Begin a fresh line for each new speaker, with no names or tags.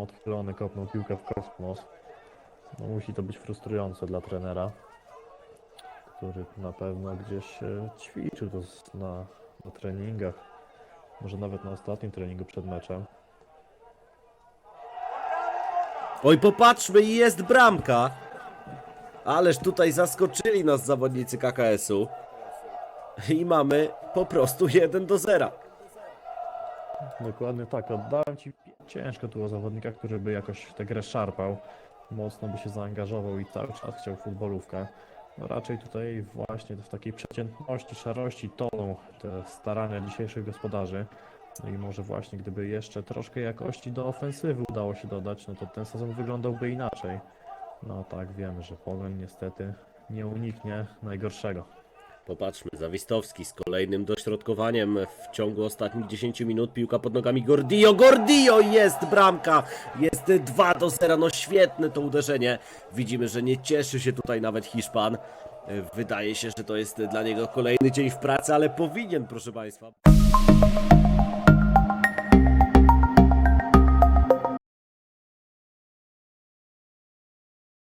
odchylony, kopnął piłkę w kosmos. No, musi to być frustrujące dla trenera, który na pewno gdzieś e, ćwiczył to na, na treningach. Może nawet na ostatnim treningu przed meczem.
Oj, popatrzmy, jest bramka. Ależ tutaj zaskoczyli nas zawodnicy KKS-u. I mamy po prostu 1 do 0.
Dokładnie tak, oddałem ci ciężko tu o zawodnika, który by jakoś tę grę szarpał, mocno by się zaangażował i cały czas chciał futbolówkę. No raczej tutaj właśnie w takiej przeciętności, szarości toną te starania dzisiejszych gospodarzy. No i może właśnie gdyby jeszcze troszkę jakości do ofensywy udało się dodać, no to ten sezon wyglądałby inaczej. No tak, wiemy, że Pogoń niestety nie uniknie najgorszego.
Popatrzmy, Zawistowski z kolejnym dośrodkowaniem w ciągu ostatnich 10 minut. Piłka pod nogami Gordillo. Gordillo jest bramka. Jest 2 do 0. No świetne to uderzenie. Widzimy, że nie cieszy się tutaj nawet Hiszpan. Wydaje się, że to jest dla niego kolejny dzień w pracy, ale powinien, proszę Państwa.